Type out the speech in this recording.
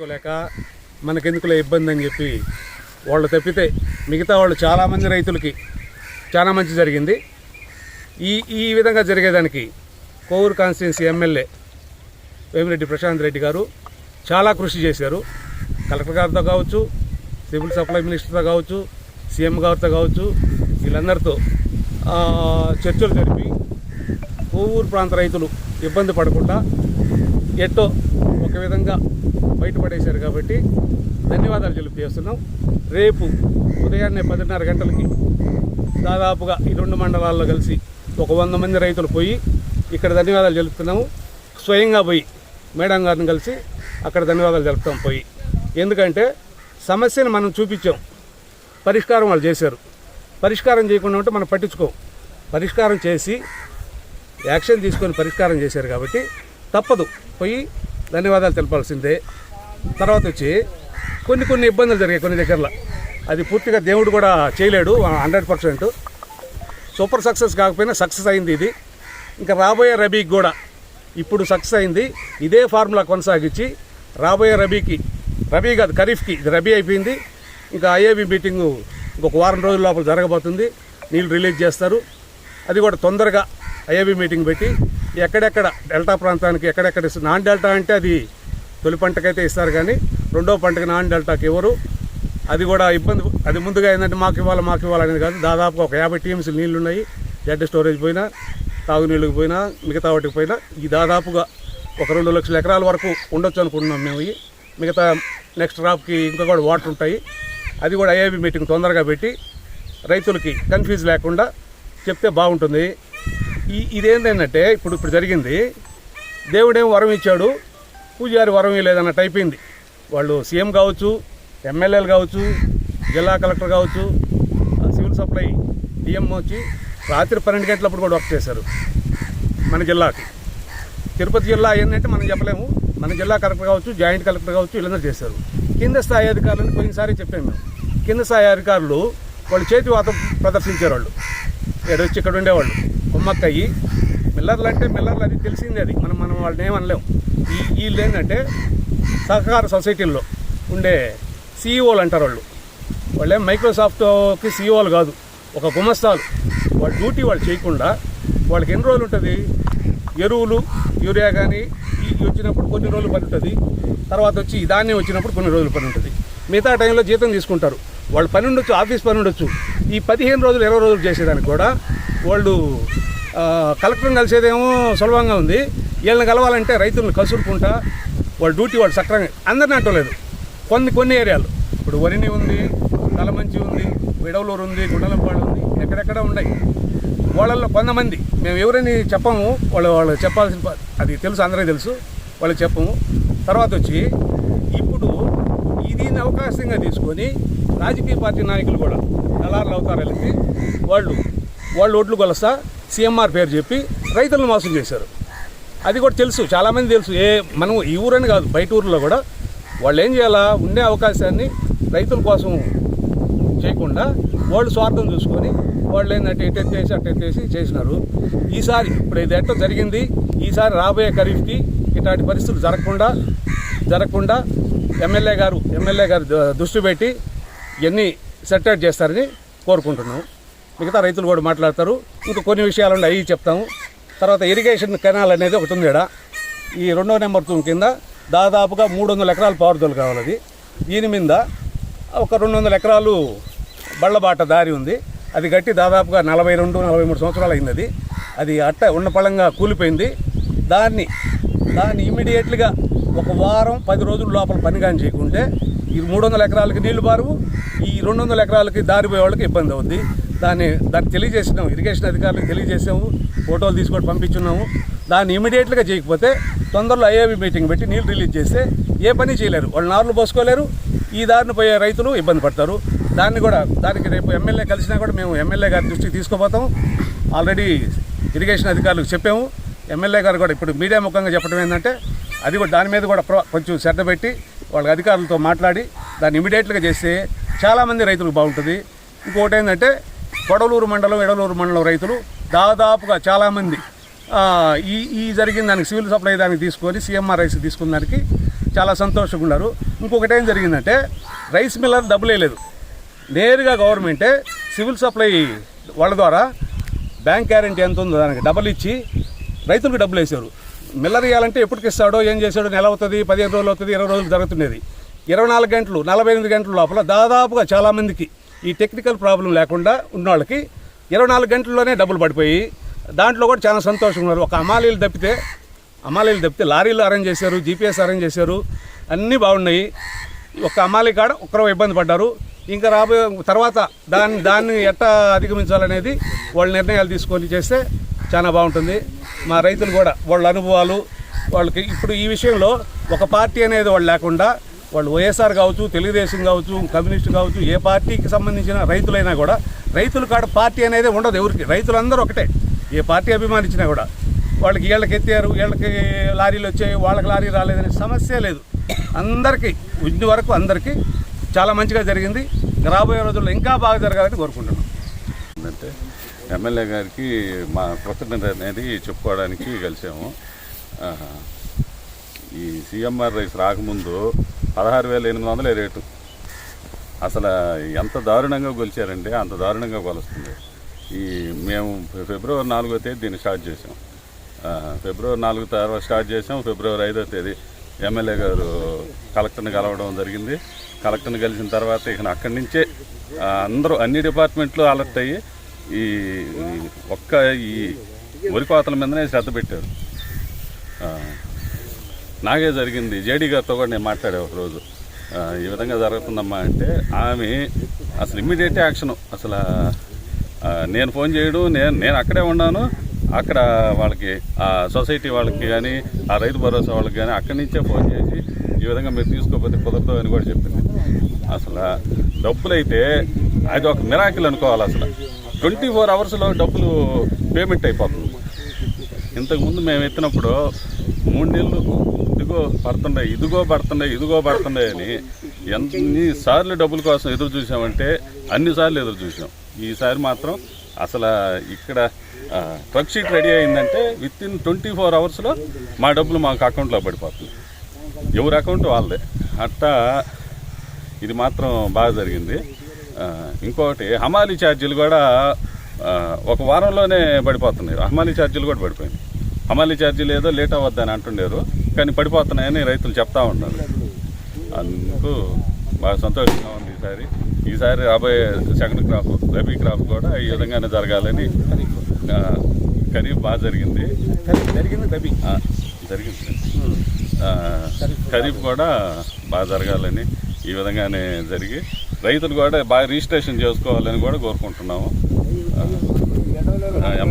చేసుకోలేక మనకెందుకులే ఇబ్బంది అని చెప్పి వాళ్ళు తప్పితే మిగతా వాళ్ళు చాలామంది రైతులకి చాలా మంచి జరిగింది. ఈ ఈ విధంగా జరిగేదానికి కోవూరు కాన్స్టిట్యున్సీ ఎమ్మెల్యే వేమిరెడ్డి ప్రశాంత్ రెడ్డి గారు చాలా కృషి చేశారు. కలెక్టర్ గారితో కావచ్చు సివిల్ సప్లై మినిస్టర్తో కావచ్చు సీఎం గారితో కావచ్చు వీళ్ళందరితో చర్చలు జరిపి కోవూరు ప్రాంత రైతులు ఇబ్బంది పడకుండా ఎట్టో ఒక విధంగా బయటపడేశారు కాబట్టి ధన్యవాదాలు తెలియజేస్తున్నాం రేపు ఉదయాన్నే పదిన్నర గంటలకి దాదాపుగా ఈ రెండు మండలాల్లో కలిసి ఒక వంద మంది రైతులు పోయి ఇక్కడ ధన్యవాదాలు తెలుపుతున్నాము. స్వయంగా పోయి మేడం గారిని కలిసి అక్కడ ధన్యవాదాలు తెలుపుతాం పోయి. ఎందుకంటే సమస్యను మనం చూపించాం. పరిష్కారం వాళ్ళు చేశారు. పరిష్కారం చేయకుండా ఉంటే మనం పట్టించుకోం. పరిష్కారం చేసి యాక్షన్ తీసుకొని పరిష్కారం చేశారు కాబట్టి తప్పదు. పోయి ధన్యవాదాలు తెలపాల్సిందే తర్వాత వచ్చి కొన్ని కొన్ని ఇబ్బందులు జరిగాయి కొన్ని దగ్గరలో. అది పూర్తిగా దేవుడు కూడా చేయలేడు హండ్రెడ్ పర్సెంట్. సూపర్ సక్సెస్ కాకపోయినా సక్సెస్ అయింది ఇది. ఇంకా రాబోయే రబీకి కూడా ఇప్పుడు సక్సెస్ అయింది. ఇదే ఫార్ములా కొనసాగించి రాబోయే రబీకి రబీ కాదు ఖరీఫ్కి ఇది రబీ అయిపోయింది. ఇంకా ఐఏబీ మీటింగు ఇంకొక వారం రోజుల లోపల జరగబోతుంది. నీళ్ళు రిలీజ్ చేస్తారు. అది కూడా తొందరగా ఐఏబీ మీటింగ్ పెట్టి ఎక్కడెక్కడ డెల్టా ప్రాంతానికి ఎక్కడెక్కడ నాన్ డెల్టా అంటే అది తొలి పంటకైతే ఇస్తారు కానీ రెండో పంటకి నాన్ డెల్టాకి ఇవ్వరు అది కూడా ఇబ్బంది. అది ముందుగా ఏంటంటే మాకు ఇవ్వాలి మాకు ఇవ్వాలనేది కాదు. దాదాపుగా ఒక యాభై టీమ్స్ నీళ్ళు ఉన్నాయి జెడ్ స్టోరేజ్ పోయినా తాగునీళ్ళకి పోయినా మిగతా వాటికి పోయినా ఈ దాదాపుగా ఒక రెండు లక్షల ఎకరాల వరకు ఉండొచ్చు అనుకుంటున్నాం మేము. ఇవి మిగతా నెక్స్ట్ క్రాప్కి ఇంకా కూడా వాటర్ ఉంటాయి. అది కూడా ఐఐబి మీటింగ్ తొందరగా పెట్టి రైతులకి కన్ఫ్యూజ్ లేకుండా చెప్తే బాగుంటుంది. ఈ ఇదేంటంటే ఇప్పుడు ఇప్పుడు జరిగింది. దేవుడేం వరం ఇచ్చాడు? పూజారి వరం లేదన్నట్టు అయిపోయింది. వాళ్ళు సీఎం కావచ్చు ఎమ్మెల్యేలు కావచ్చు జిల్లా కలెక్టర్ కావచ్చు ఆ సివిల్ సప్లై డిఎం వచ్చి రాత్రి పన్నెండు గంటలప్పుడు కూడా వర్క్ చేశారు. మన జిల్లాకి. తిరుపతి జిల్లా ఏంటంటే మనం చెప్పలేము. మన జిల్లా కలెక్టర్ కావచ్చు జాయింట్ కలెక్టర్ కావచ్చు వీళ్ళందరూ చేశారు. కింద స్థాయి అధికారులను పోయినసారి చెప్పాము మేము కింద స్థాయి అధికారులు వాళ్ళు చేతి వాతం ప్రదర్శించేవాళ్ళు. ఇక్కడ వచ్చి ఇక్కడ ఉండేవాళ్ళు. కుమ్మక్కయ్యి. మిల్లర్లు అంటే మిల్లర్లు అది తెలిసిందే అది. మనం మనం వాళ్ళని ఏమనలేము ఈ వీళ్ళు ఏంటంటే సహకార సొసైటీల్లో ఉండే సీఈఓలు అంటారు వాళ్ళు. వాళ్ళే మైక్రోసాఫ్ట్కి సీఈఓలు కాదు. ఒక గుమస్తాలు. వాళ్ళ డ్యూటీ వాళ్ళు చేయకుండా వాళ్ళకి ఎన్ని రోజులు ఉంటుంది? ఎరువులు యూరియా కానీ ఇవి వచ్చినప్పుడు కొన్ని రోజులు పని ఉంటుంది. తర్వాత వచ్చి ఈ ధాన్యం వచ్చినప్పుడు కొన్ని రోజులు పని ఉంటుంది. మిగతా టైంలో జీతం తీసుకుంటారు. వాళ్ళు పని ఉండొచ్చు ఆఫీస్ పని ఉండొచ్చు. ఈ పదిహేను రోజులు ఇరవై రోజులు చేసేదానికి కూడా వాళ్ళు కలెక్టర్ని కలిసేదేమో సులభంగా ఉంది. వీళ్ళని కలవాలంటే రైతులను కసురుకుంటా వాళ్ళ డ్యూటీ వాళ్ళు సక్రంగా అందరిని అంటలేదు కొన్ని కొన్ని ఏరియాలు. ఇప్పుడు వరిని ఉంది తలమంచి ఉంది విడవలూరు ఉంది గుండలంపాడు ఉంది ఎక్కడెక్కడ ఉన్నాయి. వాళ్ళల్లో కొంతమంది మేము ఎవరని చెప్పము వాళ్ళు వాళ్ళు చెప్పాల్సిన అది తెలుసు అందరికీ తెలుసు వాళ్ళకి చెప్పము. తర్వాత వచ్చి ఇప్పుడు ఈ దీన్ని అవకాశంగా తీసుకొని రాజకీయ పార్టీ నాయకులు కూడా దళారులు అవుతారు వెళ్ళి వాళ్ళు వాళ్ళు ఓట్లు కొలుస్తా సీఎంఆర్ పేరు చెప్పి రైతులను మోసం చేశారు. అది కూడా తెలుసు చాలామంది తెలుసు. ఏ మనం ఈ ఊరని కాదు బయట ఊర్లో కూడా వాళ్ళు ఏం చేయాలా? ఉండే అవకాశాన్ని రైతుల కోసం చేయకుండా వాళ్ళు స్వార్థం చూసుకొని వాళ్ళు ఏంటంటే ఇటు ఎత్తేసి అటు ఎత్తేసి చేసినారు. ఈసారి ఇప్పుడు ఇది ఎట్టో జరిగింది. ఈసారి రాబోయే ఖరీఫ్కి ఇట్లాంటి పరిస్థితులు జరగకుండా జరగకుండా ఎమ్మెల్యే గారు ఎమ్మెల్యే గారు దృష్టి పెట్టి ఇవన్నీ సెటరేట్ చేస్తారని కోరుకుంటున్నాం. మిగతా రైతులు కూడా మాట్లాడతారు. ఇంకా కొన్ని విషయాలు అవి చెప్తాము. తర్వాత ఇరిగేషన్ కెనాల్ అనేది ఒకటి ఉంది ఈ రెండో నెంబర్ తూము కింద దాదాపుగా మూడు వందల ఎకరాలు పారుదల కావాలి అది. దీని మీద ఒక రెండు వందల ఎకరాలు బళ్ళబాట దారి ఉంది. అది కట్టి దాదాపుగా నలభై రెండు నలభై మూడు సంవత్సరాలు అయింది అది. అది అట్ట ఉన్నపళంగా కూలిపోయింది. దాన్ని దాన్ని ఇమీడియట్గా ఒక వారం పది రోజుల లోపల పని కానీ చేయకుంటే ఈ మూడు వందల ఎకరాలకి నీళ్ళు బారువు ఈ రెండు వందల ఎకరాలకి దారి పోయే వాళ్ళకి ఇబ్బంది అవుద్ది. దాన్ని దాన్ని తెలియజేసినాము ఇరిగేషన్ అధికారులకు తెలియజేసాము. ఫోటోలు తీసుకొని పంపించున్నాము. దాన్ని ఇమీడియట్గా చేయకపోతే తొందరలో ఐఏబీ మీటింగ్ పెట్టి నీళ్ళు రిలీజ్ చేస్తే ఏ పని చేయలేరు. వాళ్ళు నార్లు పోసుకోలేరు. ఈ దారిని పోయే రైతులు ఇబ్బంది పడతారు. దాన్ని కూడా దానికి రేపు ఎమ్మెల్యే కలిసినా కూడా మేము ఎమ్మెల్యే గారి దృష్టికి తీసుకుపోతాము ఆల్రెడీ ఇరిగేషన్ అధికారులకు చెప్పాము. ఎమ్మెల్యే గారు కూడా ఇప్పుడు మీడియా ముఖంగా చెప్పడం ఏంటంటే అది కూడా దాని మీద కూడా కొంచెం శ్రద్ధ పెట్టి వాళ్ళ అధికారులతో మాట్లాడి దాన్ని ఇమీడియట్గా చేస్తే చాలామంది రైతులకు బాగుంటుంది. ఇంకోటి ఏంటంటే కొడలూరు మండలం ఎడలూరు మండలం రైతులు దాదాపుగా చాలామంది ఈ ఈ జరిగిన దానికి సివిల్ సప్లై దానికి తీసుకొని సీఎంఆర్ రైస్ తీసుకున్న దానికి చాలా సంతోషంగా ఉన్నారు ఇంకొకటి ఏం జరిగిందంటే రైస్ మిల్లర్ డబ్బులు వేయలేదు నేరుగా గవర్నమెంటే సివిల్ సప్లై వాళ్ళ ద్వారా బ్యాంక్ గ్యారెంటీ ఎంత ఉందో దానికి డబ్బులు ఇచ్చి రైతులకు డబ్బులు వేసారు మిల్లర్ ఇవ్వాలంటే ఎప్పటికి ఇస్తాడో ఏం చేశాడో నెల అవుతుంది పదిహేను రోజులు అవుతుంది ఇరవై రోజులు జరుగుతుండేది. ఇరవై నాలుగు గంటలు నలభై ఎనిమిది గంటల లోపల దాదాపుగా చాలామందికి ఈ టెక్నికల్ ప్రాబ్లం లేకుండా ఉన్న వాళ్ళకి ఇరవై నాలుగు గంటల్లోనే డబ్బులు పడిపోయి దాంట్లో కూడా చాలా సంతోషంగా ఉన్నారు. ఒక అమాలీలు తప్పితే అమాలీలు తప్పితే లారీలు అరేంజ్ చేశారు జీపీఎస్ అరేంజ్ చేశారు అన్నీ బాగున్నాయి. ఒక అమాలి కాడ ఒక్కరో ఇబ్బంది పడ్డారు. ఇంకా రాబోయే తర్వాత దాన్ని దాన్ని ఎట్టా అధిగమించాలనేది వాళ్ళ నిర్ణయాలు తీసుకొని చేస్తే చాలా బాగుంటుంది. మా రైతులు కూడా వాళ్ళ అనుభవాలు వాళ్ళకి ఇప్పుడు ఈ విషయంలో ఒక పార్టీ అనేది వాళ్ళు లేకుండా వాళ్ళు వైఎస్ఆర్ కావచ్చు తెలుగుదేశం కావచ్చు కమ్యూనిస్ట్ కావచ్చు ఏ పార్టీకి సంబంధించిన రైతులైనా కూడా రైతుల కాడ పార్టీ అనేది ఉండదు ఎవరికి రైతులందరూ ఒకటే. ఏ పార్టీ అభిమానించినా కూడా వాళ్ళకి వీళ్ళకి ఎత్తారు వీళ్ళకి లారీలు వచ్చాయి వాళ్ళకి లారీ రాలేదనే సమస్య లేదు. అందరికీ ఉద్యోగ వరకు అందరికీ చాలా మంచిగా జరిగింది. రాబోయే రోజుల్లో ఇంకా బాగా జరగాలని కోరుకుంటున్నాం. ఏంటంటే ఎమ్మెల్యే గారికి మా కృతజ్ఞత అనేది చెప్పుకోవడానికి కలిసాము. ఈ సీఎంఆర్ రైస్ రాకముందు పదహారు వేల ఎనిమిది వందల రేటు అసలు ఎంత దారుణంగా కొలిచారంటే అంత దారుణంగా కొలుస్తుంది ఈ మేము ఫిబ్రవరి నాలుగో తేదీ దీన్ని స్టార్ట్ చేసాం ఫిబ్రవరి నాలుగు తర్వాత స్టార్ట్ చేసాం ఫిబ్రవరి ఐదో తేదీ ఎమ్మెల్యే గారు కలెక్టర్ని కలవడం జరిగింది. కలెక్టర్ని కలిసిన తర్వాత ఇక అక్కడి నుంచే అందరూ అన్ని డిపార్ట్మెంట్లు అలర్ట్ అయ్యి ఈ ఒక్క ఈ వరి కోతల మీదనే శ్రద్ధ పెట్టారు. నాగే జరిగింది. జేడీ గారితో కూడా నేను మాట్లాడే ఒకరోజు ఈ విధంగా జరుగుతుందమ్మా అంటే ఆమె అసలు ఇమ్మీడియట్ యాక్షన్. అసలు నేను ఫోన్ చేయడం నేను నేను అక్కడే ఉన్నాను. అక్కడ వాళ్ళకి ఆ సొసైటీ వాళ్ళకి కానీ ఆ రైతు భరోసా వాళ్ళకి కానీ అక్కడి నుంచే ఫోన్ చేసి ఈ విధంగా మీరు తీసుకోకపోతే కుదరదు అని కూడా చెప్పింది. అసలు డబ్బులు అయితే అది ఒక మిరాకిల్ అనుకోవాలి అసలు. ట్వంటీ ఫోర్ అవర్స్లో డబ్బులు పేమెంట్ అయిపోతుంది. ఇంతకుముందు మేము ఎత్తినప్పుడు మూడు నెలలు ఇదిగో పడుతుండే ఇదిగో పడుతుండే ఇదిగో పడుతుండే అని ఎన్నిసార్లు డబ్బుల కోసం ఎదురు చూసామంటే అన్ని సార్లు ఎదురు చూసాం. ఈసారి మాత్రం అసలు ఇక్కడ ట్రక్ షీట్ రెడీ అయిందంటే విత్ ఇన్ ట్వంటీ ఫోర్ అవర్స్లో మా డబ్బులు మాకు అకౌంట్లో పడిపోతుంది ఎవరి అకౌంట్ వాళ్ళదే. అట్టా ఇది మాత్రం బాగా జరిగింది. ఇంకొకటి హమాలీ ఛార్జీలు కూడా ఒక వారంలోనే పడిపోతున్నాయి. హమాలీ ఛార్జీలు కూడా పడిపోయినాయి. హమాలీ ఛార్జీలు ఏదో లేట్ అవ్వద్దని అంటుండేరు. కానీ పడిపోతున్నాయని రైతులు చెప్తా ఉన్నారు. అందుకు బాగా సంతోషంగా ఉంది ఈసారి. ఈసారి రాబోయే సెకండ్ క్రాప్ రబీ క్రాప్ కూడా ఈ విధంగానే జరగాలని ఖరీఫ్ బాగా జరిగింది. జరిగింది ఆ, జరిగింది. ఖరీఫ్ కూడా బాగా జరగాలని ఈ విధంగానే జరిగి రైతులు కూడా బాగా రిజిస్ట్రేషన్ చేసుకోవాలని కూడా కోరుకుంటున్నాము.